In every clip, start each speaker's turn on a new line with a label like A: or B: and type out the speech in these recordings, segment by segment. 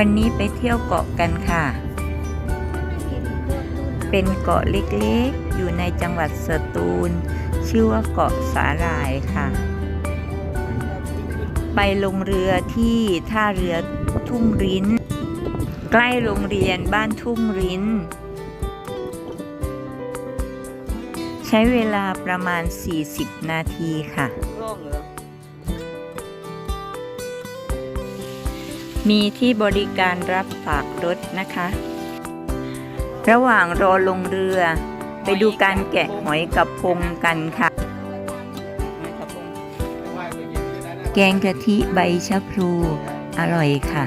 A: วันนี้ไปเที่ยวเกาะกันค่ะ เป็นเกาะเล็กๆ อยู่ในจังหวัดสตูล ชื่อว่าเกาะสาหร่ายค่ะ ไปลงเรือที่ท่าเรือทุ่งริ้น ใกล้โรงเรียนบ้านทุ่งริ้น ใช้เวลาประมาณ 40 นาทีค่ะ มีที่บริการรับฝากรถนะคะ ระหว่างรอลงเรือ ไปดูการแกะหอยกับพงกันค่ะ แกงกะทิใบชะพลู อร่อยค่ะ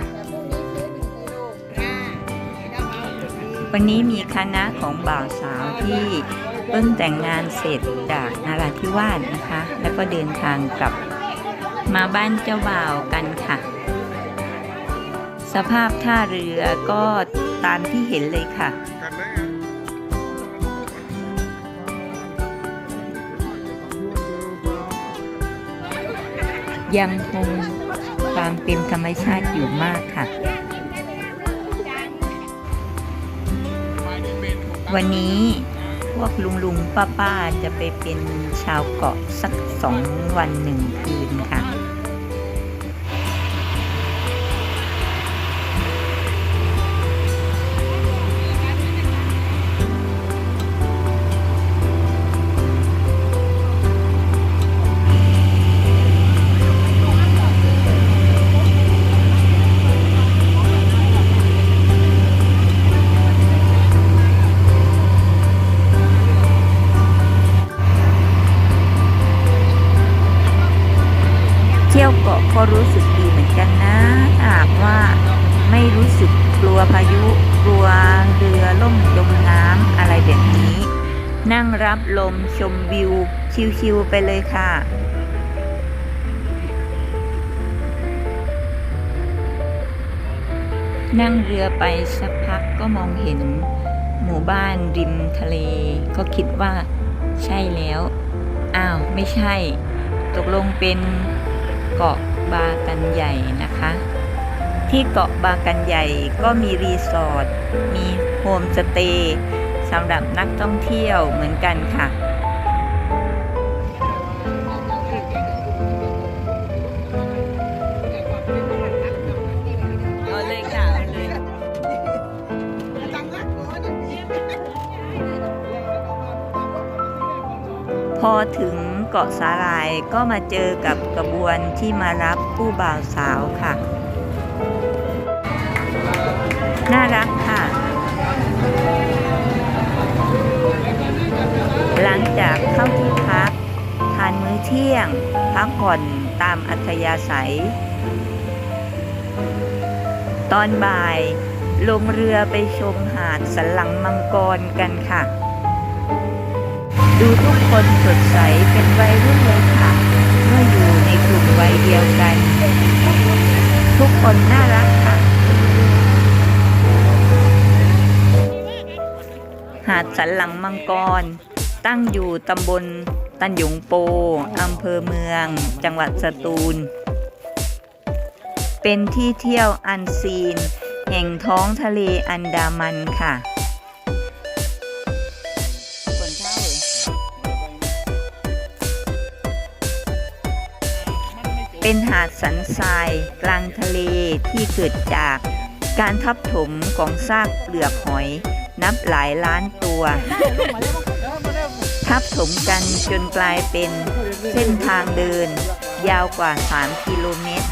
A: วันนี้มีคณะของบ่าวสาวที่เพิ่งแต่งงานเสร็จจากนาราธิวาสนะคะ แล้วก็เดินทางกลับมาบ้านเจ้าบ่าวกันค่ะ สภาพท่าเรือก็ตามที่เห็นเลยค่ะยังคงความเป็นธรรมชาติอยู่มากค่ะ วันนี้พวกลุงลุงป้าป้าๆจะไปเป็นชาวเกาะสักสองวันหนึ่งคืนค่ะ เที่ยวเกาะก็รู้สึกดีเหมือนกันนะถ้าหากว่าไม่รู้สึกกลัวพายุกลัวเรือล่มจมน้ำอะไรแบบนี้ นั่งรับลมชมวิว ชิวๆไปเลยค่ะนั่งเรือไปสักพักก็มองเห็น หมู่บ้านริมทะเล ก็คิดว่าใช่แล้ว อ้าว ไม่ใช่ ตกลงเป็น เกาะบากันใหญ่นะคะ ที่เกาะบากันใหญ่ก็มีรีสอร์ทมีโฮมสเตย์สำหรับนักท่องเที่ยวเหมือนกันค่ะ
B: เอาเลยค่ะเอาเลย
A: พอถึง เกาะสาหร่ายก็มาเจอกับกระบวนที่มารับผู้บ่าวสาวค่ะ น่ารักค่ะ หลังจากเข้าที่พัก ทานมื้อเที่ยง พักผ่อนตามอัธยาศัย ตอนบ่ายลงเรือไปชมหาดสันหลังมังกรกันค่ะ ดูทุกคนสดใสเป็นวัยรุ่นเลยค่ะ เมื่ออยู่ในกลุ่มวัยเดียวกัน ทุกคนน่ารักค่ะ หาดสันหลังมังกร ตั้งอยู่ตำบลตันหยงโป อำเภอเมือง จังหวัดสตูล เป็นที่เที่ยวอันซีน แห่งท้องทะเลอันดามันค่ะ
B: เป็
A: นหาดสันทรายกลางทะเลที่เกิดจากการทับถมของซากเปลือกหอย นับหลายล้านตัว ทับถมกันจนกลายเป็นเส้นทางเดิน ยาวกว่า 3 กิโลเมตร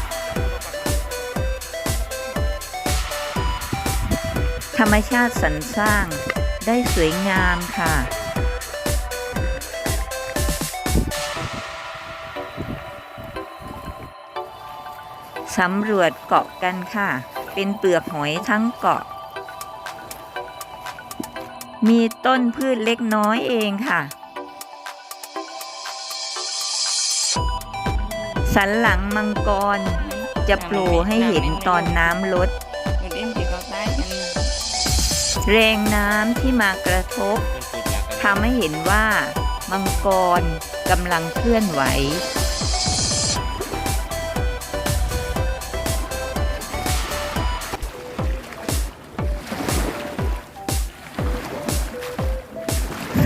A: ธรรมชาติสรรสร้างได้สวยงามค่ะ สำรวจเกาะกันค่ะ เป็นเปลือกหอยทั้งเกาะ มีต้นพืชเล็กน้อยเองค่ะ สันหลังมังกรจะโผล่ให้เห็นตอนน้ำลด แรงน้ำที่มากระทบทำให้เห็นว่ามังกรกำลังเคลื่อนไหว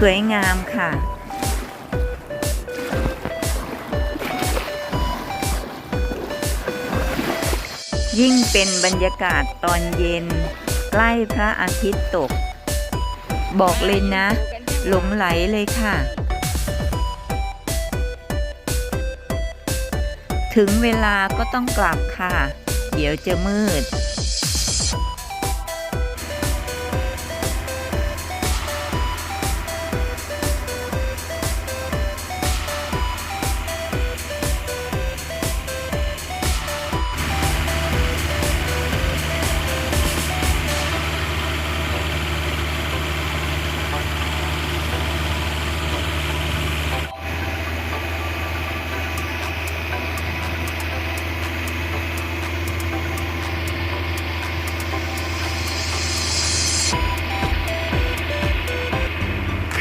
A: วยงามค่ะ ยิ่งเป็นบรรยากาศตอนเย็น ใกล้พระอาทิตย์ตก บอกเลยนะ หลงไหลเลยค่ะ ถึงเวลาก็ต้องกลับค่ะ เดี๋ยวจะมืด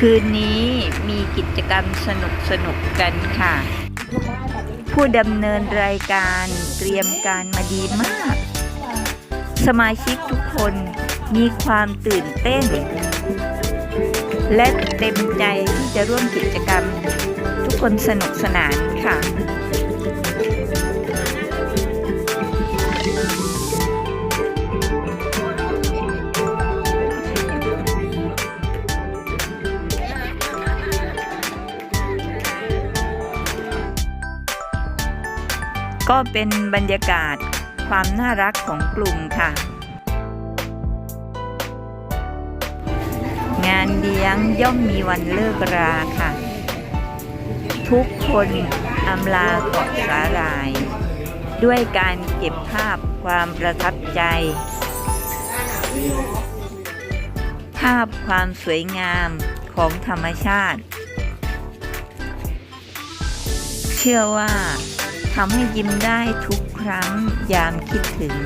A: คืนนี้มีกิจกรรมสนุกสนุกๆกันค่ะ ผู้ดำเนินรายการเตรียมการมาดีมาก สมาชิกทุกคนมีความตื่นเต้น และเต็มใจที่จะร่วมกิจกรรม ทุกคนสนุกสนานค่ะ ก็เป็นบรรยากาศความน่ารักของกลุ่มค่ะ งานเลี้ยงย่อมมีวันเลิกราค่ะ ทุกคนอำลาเกาะสาหร่าย ด้วยการเก็บภาพความประทับใจ ภาพความสวยงามของธรรมชาติ เชื่อว่า ทำให้ยิ้มได้ทุกครั้งยามคิดถึง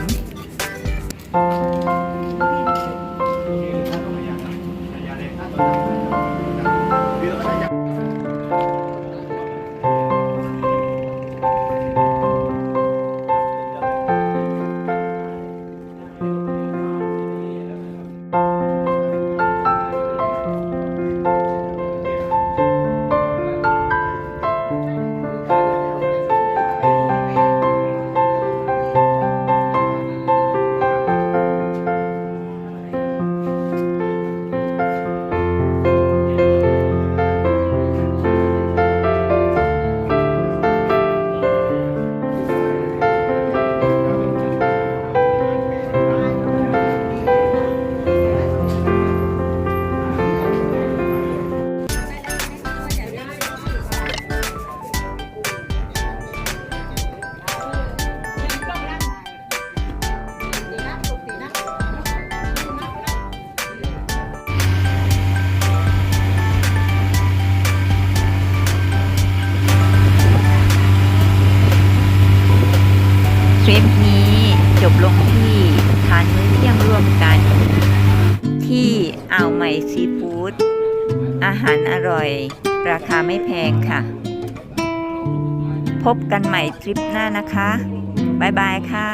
A: ลงที่ทานมื้อเที่ยงร่วมกัน ที่อ่าวใหม่ซีฟู้ดอาหารอร่อย ราคาไม่แพงค่ะ พบกันใหม่ทริปหน้านะคะ บ๊ายบายค่ะ